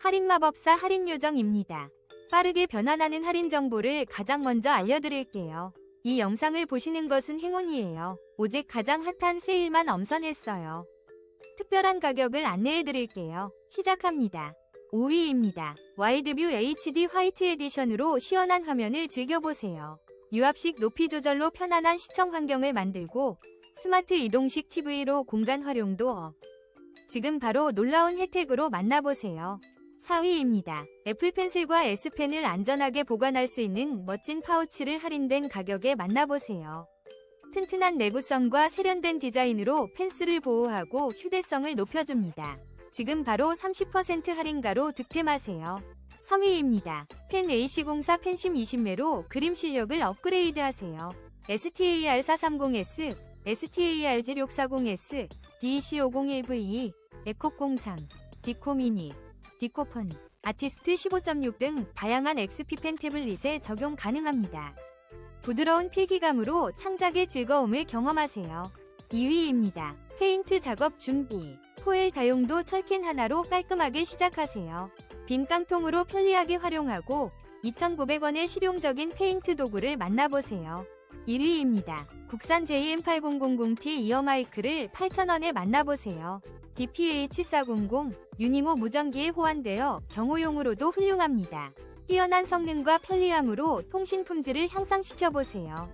할인마법사 할인요정입니다. 빠르게 변환하는 할인 정보를 가장 먼저 알려드릴게요. 이 영상을 보시는 것은 행운이에요. 오직 가장 핫한 세일만 엄선했어요. 특별한 가격을 안내해드릴게요. 시작합니다. 5위입니다. 와이드뷰 HD 화이트 에디션으로 시원한 화면을 즐겨보세요. 유압식 높이 조절로 편안한 시청 환경을 만들고 스마트 이동식 TV로 공간 활용도 업. 지금 바로 놀라운 혜택으로 만나보세요. 4위입니다. 애플 펜슬과 S펜을 안전하게 보관할 수 있는 멋진 파우치를 할인된 가격에 만나보세요. 튼튼한 내구성과 세련된 디자인으로 펜슬을 보호하고 휴대성을 높여줍니다. 지금 바로 30% 할인가로 득템하세요. 3위입니다. 펜 AC04 펜심 20매로 그림 실력을 업그레이드하세요. STAR430S, STARG640S, DEC501VE, 에코03, 디코미니, 디코폰, 아티스트 15.6 등 다양한 XP 펜 태블릿에 적용 가능합니다. 부드러운 필기감으로 창작의 즐거움을 경험하세요. 2위입니다. 페인트 작업 준비. 포일 다용도 철캔 하나로 깔끔하게 시작하세요. 빈 깡통으로 편리하게 활용하고 2,900원의 실용적인 페인트 도구를 만나보세요. 1위입니다. 국산 JM8000T 이어 마이크를 8,000원에 만나보세요. DPH400 유니모 무전기에 호환되어 경호용으로도 훌륭합니다. 뛰어난 성능과 편리함으로 통신 품질을 향상시켜보세요.